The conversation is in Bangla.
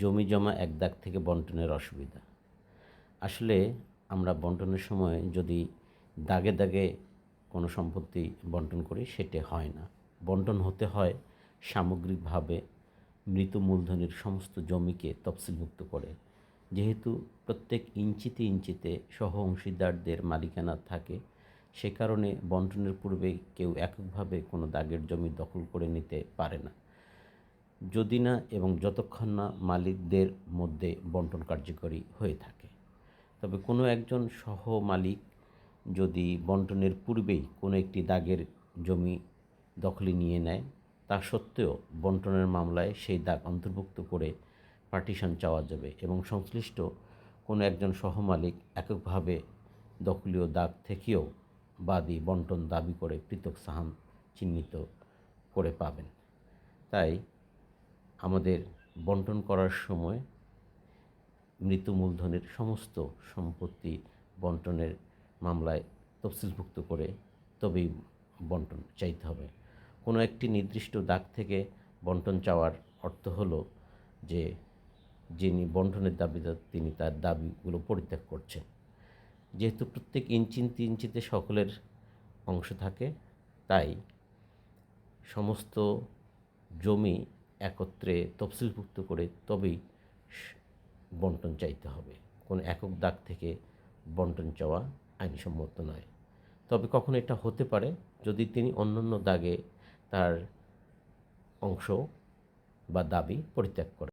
জমি জমা এক দাগ থেকে বন্টনের অসুবিধা। আসলে আমরা বন্টনের সময় যদি দাগে দাগে কোনো সম্পত্তি বন্টন করি, সেটা হয় না। বন্টন হতে হয় সামগ্রিকভাবে মৃত মূলধনের সমস্ত জমিকে তফসিলভুক্ত করে। যেহেতু প্রত্যেক ইঞ্চিতে ইঞ্চিতে সহ অংশীদারদের মালিকানা থাকে, সে কারণে বন্টনের পূর্বে কেউ এককভাবে কোনো দাগের জমি দখল করে নিতে পারে না। যদি না এবং যতক্ষণ না মালিকদের মধ্যে বন্টন কার্যকরী হয়ে থাকে। তবে কোনো একজন সহ মালিক যদি বন্টনের পূর্বেই কোনো একটি দাগের জমি দখলে নিয়ে নেয়, তা সত্ত্বেও বন্টনের মামলায় সেই দাগ অন্তর্ভুক্ত করে পার্টিশন চাওয়া যাবে এবং সংশ্লিষ্ট কোনো একজন সহমালিক এককভাবে দখলীয় দাগ থেকেও বাদী বন্টন দাবি করে পৃথক সাহান চিহ্নিত করে পাবেন। তাই আমাদের বন্টন করার সময় মৃত মূলধনের সমস্ত সম্পত্তি বন্টনের মামলায় তফসিলভুক্ত করে তবেই বন্টন চাইতে হবে। কোনো একটি নির্দিষ্ট দাগ থেকে বন্টন চাওয়ার অর্থ হলো যে, যিনি বন্টনের দাবিদার, তিনি তার দাবিগুলো পরিত্যাগ করছেন। যেহেতু প্রত্যেক ইঞ্চি ইঞ্চি ইঞ্চিতে সকলের অংশ থাকে, তাই সমস্ত জমি একত্রে তফসিলভুক্ত করে তবেই বন্টন চাইতে হবে। কোনো একক দাগ থেকে বন্টন চাওয়া আইনসম্মত নয়। তবে কখন এটা হতে পারে যদি তিনি অন্যান্য দাগে তার অংশ বা দাবি পরিত্যাগ করেন।